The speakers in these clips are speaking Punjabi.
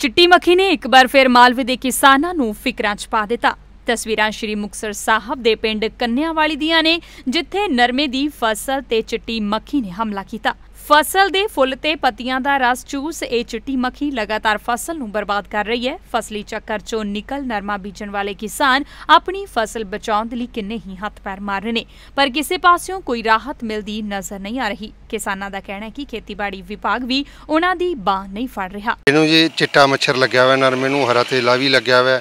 ਚਿੱਟੀ ਮੱਖੀ ਨੇ ਇੱਕ ਵਾਰ ਫਿਰ ਮਾਲਵੇ ਦੇ ਕਿਸਾਨਾਂ ਨੂੰ ਫਿਕਰਾਂ 'ਚ ਪਾ ਦਿੱਤਾ। ਤਸਵੀਰਾਂ ਸ਼੍ਰੀ ਮੁਕਤਸਰ ਸਾਹਿਬ ਦੇ ਪਿੰਡ ਕੰਨਿਆਵਾਲੀ ਦੀਆਂ ਨੇ, ਜਿੱਥੇ ਨਰਮੇ ਦੀ ਫਸਲ ਤੇ ਚਿੱਟੀ ਮੱਖੀ ਨੇ ਹਮਲਾ ਕੀਤਾ। ਫਸਲ ਦੇ ਫੁੱਲ ਤੇ ਪੱਤੀਆਂ ਦਾ ਰਸ ਚੂਸ, ਇਹ ਚਿੱਟੀ ਮੱਖੀ ਲਗਾਤਾਰ ਫਸਲ ਨੂੰ ਬਰਬਾਦ ਕਰ ਰਹੀ ਹੈ। ਫਸਲੀ ਚੱਕਰ 'ਚੋਂ ਨਿਕਲ ਨਰਮਾ ਬੀਜਣ ਵਾਲੇ ਕਿਸਾਨ ਆਪਣੀ ਫਸਲ ਬਚਾਉਣ ਦੇ ਲਈ ਕਿੰਨੇ ਹੀ ਹੱਥ ਪੈਰ ਮਾਰ ਰਹੇ ਨੇ, ਪਰ ਕਿਸੇ ਪਾਸਿਓਂ ਕੋਈ ਰਾਹਤ ਮਿਲਦੀ ਨਜ਼ਰ ਨਹੀਂ ਆ ਰਹੀ। ਕਿਸਾਨਾਂ ਦਾ ਕਹਿਣਾ ਹੈ ਕਿ ਖੇਤੀਬਾੜੀ ਵਿਭਾਗ ਵੀ ਉਹਨਾਂ ਦੀ ਬਾਹ ਨਹੀਂ ਫੜ ਰਿਹਾ। ਇਹਨੂੰ ਜੀ ਚਿੱਟਾ ਮੱਛਰ ਲੱਗਿਆ ਹੋਇਆ, ਨਰਮੇ ਨੂੰ ਹਰਾ ਤੇਲਾ ਵੀ ਲੱਗਿਆ ਹੋਇਆ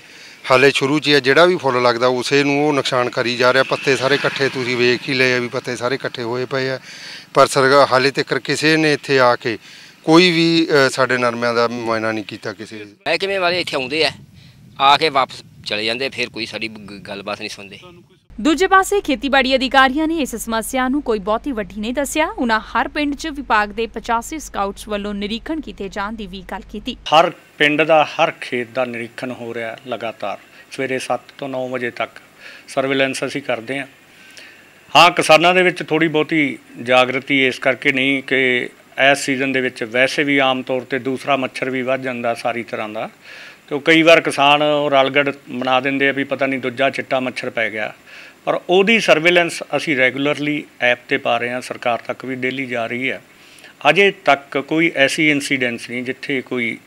ਹਾਲੇ ਸ਼ੁਰੂ 'ਚ ਹੀ ਜਿਹੜਾ ਵੀ ਫੁੱਲ ਲੱਗਦਾ ਉਸੇ ਨੂੰ ਉਹ ਨੁਕਸਾਨ ਕਰੀ ਜਾ ਰਿਹਾ। ਪੱਤੇ ਸਾਰੇ ਇਕੱਠੇ ਤੁਸੀਂ ਵੇਖ ਹੀ ਲਏ ਆ ਵੀ ਪੱਤੇ ਸਾਰੇ ਇਕੱਠੇ ਹੋਏ ਪਏ ਆ। ਪਰ ਸਰਗਾ ਹਾਲੇ ਤੱਕ ਕਿਸੇ ਨੇ ਇੱਥੇ ਆ ਕੇ ਕੋਈ ਵੀ ਸਾਡੇ ਨਰਮਿਆਂ ਦਾ ਮੁਆਇਨਾ ਨਹੀਂ ਕੀਤਾ ਕਿਸੇ ਮਹਿਕਮੇ ਵਾਲੇ ਇੱਥੇ ਆਉਂਦੇ ਆ ਆ ਕੇ ਵਾਪਸ ਚਲੇ ਜਾਂਦੇ ਫਿਰ ਕੋਈ ਸਾਡੀ ਗੱਲਬਾਤ ਨਹੀਂ ਸੁਣਦੇ। ਦੂਜੇ ਪਾਸੇ ਖੇਤੀਬਾੜੀ ਅਧਿਕਾਰੀਆਂ ਨੇ ਇਸ ਸਮੱਸਿਆ ਨੂੰ ਕੋਈ ਬਹੁਤੀ ਵੱਡੀ ਨਹੀਂ ਦੱਸਿਆ। ਉਹਨਾਂ ਹਰ ਪਿੰਡ 'ਚ ਵਿਭਾਗ ਦੇ 85 ਸਕਾਊਟਸ ਵੱਲੋਂ ਨਿਰੀਖਣ ਕੀਤੇ ਜਾਣ ਦੀ ਵੀ ਗੱਲ ਕੀਤੀ। ਹਰ ਪਿੰਡ ਦਾ, ਹਰ ਖੇਤ ਦਾ ਨਿਰੀਖਣ ਹੋ ਰਿਹਾ ਲਗਾਤਾਰ। ਸਵੇਰੇ 7 ਤੋਂ 9 ਵਜੇ ਤੱਕ ਸਰਵੇਲੈਂਸ ਅਸੀਂ ਕਰਦੇ ਹਾਂ। ਹਾਂ, ਕਿਸਾਨਾਂ ਦੇ ਵਿੱਚ ਥੋੜੀ ਬਹੁਤੀ ਜਾਗਰਤੀ ਇਸ ਕਰਕੇ ਨਹੀਂ ਕਿ ਇਸ ਸੀਜ਼ਨ ਦੇ ਵਿੱਚ ਵੈਸੇ ਵੀ ਆਮ ਤੌਰ ਤੇ ਦੂਸਰਾ ਮੱਛਰ ਵੀ ਵੱਧ ਜਾਂਦਾ ਸਾਰੀ ਤਰ੍ਹਾਂ ਦਾ। ਤੇ ਉਹ ਕਈ ਵਾਰ ਕਿਸਾਨ ਉਹ ਰਲਗੜ ਬਣਾ ਦਿੰਦੇ ਆ ਵੀ ਪਤਾ ਨਹੀਂ ਦੂਜਾ ਚਿੱਟਾ ਮੱਛਰ ਪੈ ਗਿਆ। ਪਰ ਉਹਦੀ ਸਰਵੇਲੈਂਸ ਅਸੀਂ ਰੈਗੂਲਰਲੀ ਐਪ ਤੇ ਪਾ ਰਹੇ ਹਾਂ ਸਰਕਾਰ ਤੱਕ ਵੀ ਡੇਲੀ ਜਾ ਰਹੀ ਹੈ। ਅਜੇ ਤੱਕ ਕੋਈ ਐਸੀ ਇਨਸੀਡੈਂਟਸ ਨਹੀਂ ਜਿੱਥੇ ਕੋਈ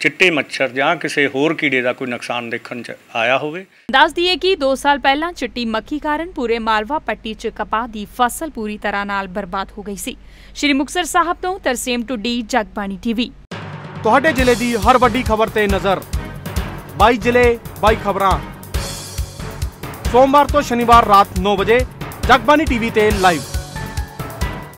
ਚਿੱਟੇ ਮੱਛਰ ਜਾਂ ਕਿਸੇ ਹੋਰ ਕੀੜੇ ਦਾ ਕੋਈ ਨੁਕਸਾਨ ਦੇਖਣ ਚ ਆਇਆ ਹੋਵੇ। ਦੱਸ ਦਈਏ ਕਿ 2 ਸਾਲ ਪਹਿਲਾਂ ਚਿੱਟੀ ਮੱਖੀ ਕਾਰਨ ਪੂਰੇ ਮਾਲਵਾ ਪੱਟੀ 'ਚ ਕਪਾਹ ਦੀ ਫਸਲ ਪੂਰੀ ਤਰ੍ਹਾਂ ਨਾਲ ਬਰਬਾਦ ਹੋ ਗਈ ਸੀ। ਸ਼੍ਰੀ ਮੁਕਤਸਰ ਸਾਹਿਬ ਤੋਂ ਤਰਸੇਮ ਟੁੱਡੀ ਜਗਬਾਣੀ ਟੀਵੀ। ਤੁਹਾਡੇ ਜ਼ਿਲ੍ਹੇ ਦੀ ਹਰ ਵੱਡੀ ਖਬਰ ਤੇ ਨਜ਼ਰ। 22 ਜ਼ਿਲ੍ਹੇ 22 ਖਬਰਾਂ। ਸੋਮਵਾਰ ਤੋਂ ਸ਼ਨੀਵਾਰ ਰਾਤ 9 ਵਜੇ ਜਗਬਾਨੀ ਟੀਵੀ ਤੇ ਲਾਈਵ।